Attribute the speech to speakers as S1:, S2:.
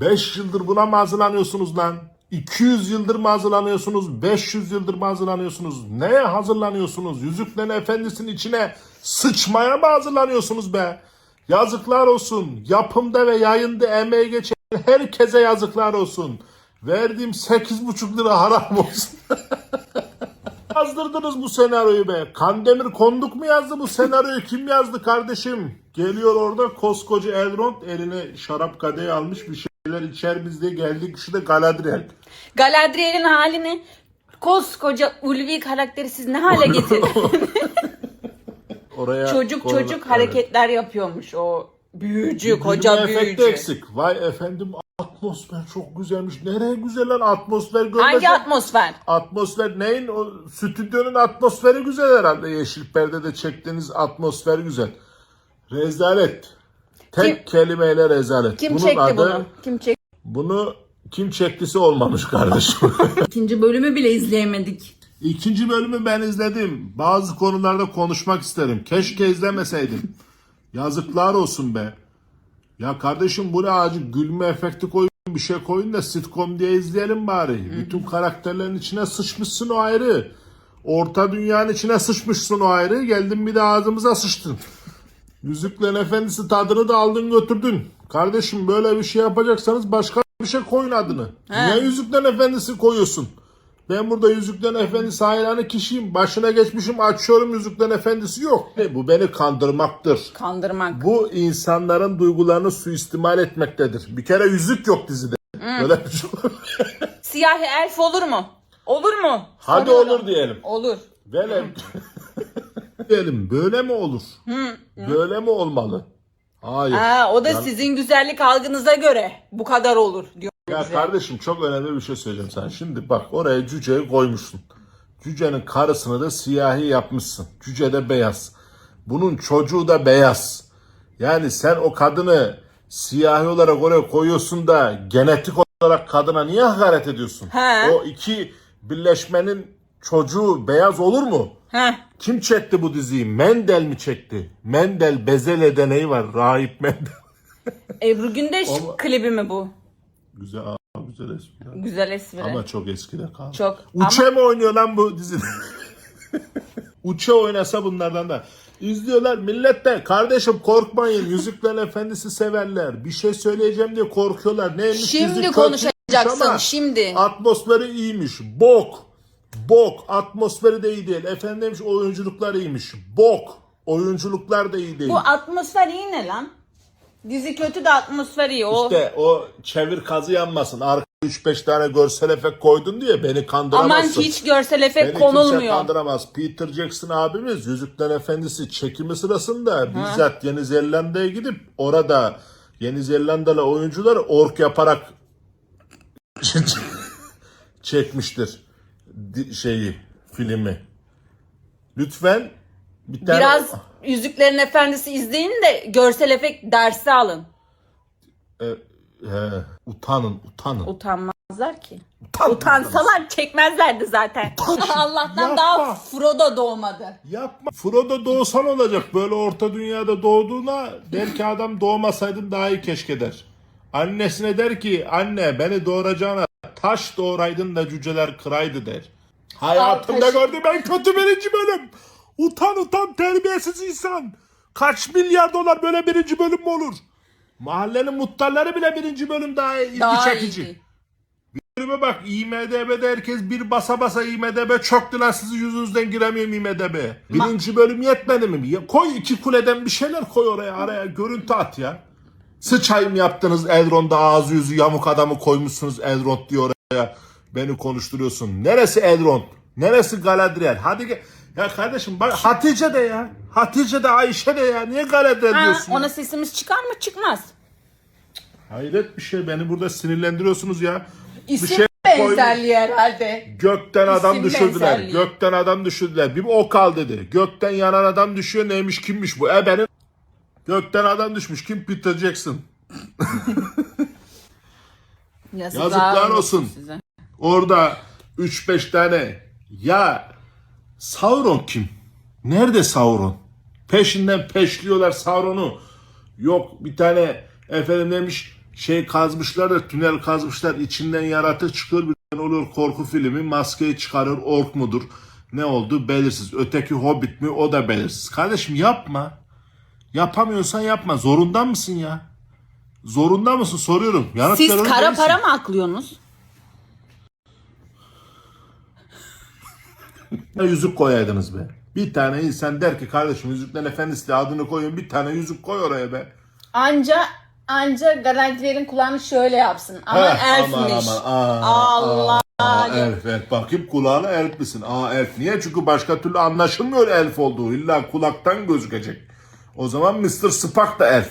S1: 5 yıldır buna mı hazırlanıyorsunuz lan? 200 yıldır mı hazırlanıyorsunuz? 500 yıldır mı hazırlanıyorsunuz? Neye hazırlanıyorsunuz? Yüzüklerin Efendisi'nin içine sıçmaya mı hazırlanıyorsunuz be? Yazıklar olsun. Yapımda ve yayında emeği geçen herkese yazıklar olsun. Verdiğim 8,5 lira haram olsun. yazdırdınız bu senaryoyu be? Kandemir Konduk mu yazdı bu senaryoyu? Kim yazdı kardeşim? Geliyor orada koskoca Elrond eline şarap kadehi almış bir şeyler içer biz de geldik şu da Galadriel.
S2: Galadriel'in halini koskoca ulvi karakteri siz ne hale getirdiniz?
S1: Oraya
S2: çocuk
S1: koyulan-
S2: çocuk
S1: Evet.
S2: hareketler yapıyormuş o büyücü, koca
S1: Gülme efekti
S2: büyücü.
S1: eksik. Vay efendim atmosfer çok güzelmiş. Nereye güzel lan atmosfer
S2: Hangi
S1: görmesen.
S2: atmosfer?
S1: Atmosfer neyin? O stüdyonun atmosferi güzel herhalde. Yeşil perdede çektiğiniz atmosfer güzel. Rezalet. Tek kelimeyle rezalet.
S2: Kim
S1: Bunun
S2: çekti
S1: adı,
S2: bunu? Kim çekti?
S1: Bunu kim çektisi olmamış kardeşim.
S2: İkinci bölümü bile izleyemedik.
S1: İkinci bölümü ben izledim. Bazı konularda konuşmak isterim. Keşke izlemeseydim. Yazıklar olsun be. Ya kardeşim bu ne acı gülme efekti koyun bir şey koyun da sitcom diye izleyelim bari. Bütün karakterlerin içine sıçmışsın o ayrı. Orta dünyanın içine sıçmışsın o ayrı. Geldin bir de ağzımıza sıçtın. Yüzüklerin Efendisi tadını da aldın götürdün. Kardeşim böyle bir şey yapacaksanız başka bir şey koyun adını. Niye Yüzüklerin Efendisi koyuyorsun? Ben burada Yüzüklerin Efendisi hayranı kişiyim. Başına geçmişim açıyorum Yüzüklerin Efendisi yok. E, Bu beni kandırmaktır.
S2: Kandırmak.
S1: Bu insanların duygularını suistimal etmektedir. Bir kere yüzük yok dizide. Böyle bir şey.
S2: Siyahi elf olur mu? Olur mu?
S1: Hadi
S2: Soruyorum.
S1: olur diyelim.
S2: Olur.
S1: Böyle diyelim böyle mi olur? Böyle mi olmalı? Hayır.
S2: Ha, o da sizin güzellik algınıza göre bu kadar olur diyor.
S1: Ya kardeşim çok önemli bir şey söyleyeceğim sana. Şimdi bak oraya cüceyi koymuşsun. Cücenin karısını da siyahi yapmışsın. Cüce de beyaz. Bunun çocuğu da beyaz. Yani sen o kadını siyahi olarak oraya koyuyorsun da genetik olarak kadına niye hakaret ediyorsun?
S2: He.
S1: O iki birleşmenin çocuğu beyaz olur mu?
S2: Heh.
S1: Kim çekti bu diziyi? Mendel mi çekti? Mendel Bezele deneyi var. Rahip Mendel.
S2: Ebru Gündeş
S1: Ama-
S2: klibi mi bu?
S1: güzel, aa, güzel espri.
S2: Güzel espri.
S1: Ama çok eskide kaldı.
S2: Çok.
S1: Uçe mi oynuyor lan bu dizide? Uçe oynasa bunlardan da. İzliyorlar millet de kardeşim korkmayın Yüzüklerin Efendisi severler. Bir şey söyleyeceğim diye korkuyorlar. Neymiş dizi
S2: Şimdi konuşacaksın,
S1: ama
S2: şimdi.
S1: Atmosferi iyiymiş. Bok. Bok. Atmosferi de iyi değil. Efendim demiş oyunculuklar iyiymiş. Bok. Oyunculuklar da iyi değil.
S2: Bu atmosfer iyi ne lan? Dizi kötü de atmosfer iyi. O
S1: İşte o çevir kazı yanmasın. Arka 3-5 tane görsel efekt koydun diye beni kandıramazsın.
S2: aman hiç görsel efekt
S1: Beni
S2: konulmuyor.
S1: kandıramaz. Peter Jackson abimiz Yüzükler Efendisi çekimi sırasında bizzat Yeni Zelanda'ya gidip orada Yeni Zelandalı oyuncular ork yaparak çekmiştir şeyi filmi. Lütfen bir tane
S2: Biraz Yüzüklerin Efendisi izleyin de görsel efekt dersi alın.
S1: E, he, utanın utanın.
S2: Utanmazlar ki.
S1: Utan-
S2: Utansalar çekmezlerdi zaten. Allah'tan
S1: Yapma.
S2: daha Frodo doğmadı.
S1: Yapma. Frodo doğsan olacak. Böyle orta dünyada doğduğuna belki adam doğmasaydım daha iyi keşke der. Annesine der ki anne beni doğuracağına taş doğuraydın da cüceler kıraydı der. Hayatımda
S2: Al taşı-
S1: gördüğüm en kötü birinci bölüm. Utan utan terbiyesiz insan. Kaç milyar dolar böyle birinci bölüm mü olur? Mahallenin muhtarları bile birinci bölüm daha ilgi
S2: Daha
S1: çekici.
S2: iyi.
S1: Bölüme bak IMDB'de herkes bir basa basa IMDB çöktü lan sizin yüzünüzden giremiyorum IMDB'ye. Birinci bölüm yetmedi mi? Ya koy iki kuleden bir şeyler koy oraya araya görüntü at ya. Sıçayım yaptınız Elrond'da ağzı yüzü yamuk adamı koymuşsunuz Elrond diyor. Beni konuşturuyorsun. Neresi Elrond? Neresi Galadriel? Hadi gel. Ya kardeşim bak Hatice de ya. Hatice de Ayşe de ya. Niye Galadriel
S2: Ha,
S1: diyorsun? ya?
S2: ona sesimiz çıkar mı? Çıkmaz.
S1: Hayret bir şey. Beni burada sinirlendiriyorsunuz ya.
S2: İsim
S1: bir şey
S2: benzerliği herhalde.
S1: Gökten adam
S2: İsim
S1: düşürdüler.
S2: benzerliği.
S1: Gökten adam düşürdüler. Bir ok al dedi. Gökten yanan adam düşüyor. Neymiş kimmiş bu? E benim. Gökten adam düşmüş. Kim? Peter Jackson. Yazıklar olsun.
S2: Size.
S1: Orada 3-5 tane. Ya Sauron kim? Nerede Sauron? Peşinden peşliyorlar Sauron'u. Yok bir tane efendim demiş şey kazmışlar da tünel kazmışlar içinden yaratık çıkıyor bir tane olur korku filmi maskeyi çıkarır ork mudur ne oldu belirsiz öteki hobbit mi o da belirsiz kardeşim yapma yapamıyorsan yapma zorunda mısın ya zorunda mısın soruyorum yanıt
S2: Siz
S1: veren
S2: kara
S1: değilsin.
S2: para mı aklıyorsunuz?
S1: Ya yüzük koyaydınız be bir tane insan der ki kardeşim Yüzüklerin Efendisi de adını koyun bir tane yüzük koy oraya be
S2: Anca anca Galadriel'in kulağını şöyle yapsın. Aman
S1: Heh,
S2: elfmiş.
S1: aman, aman. Aa,
S2: Allah.
S1: aa, elf, elf. Bakayım kulağına elf misin? Aa elf. Niye? Çünkü başka türlü anlaşılmıyor elf olduğu. İlla kulaktan gözükecek. O zaman Mr. Spock da elf.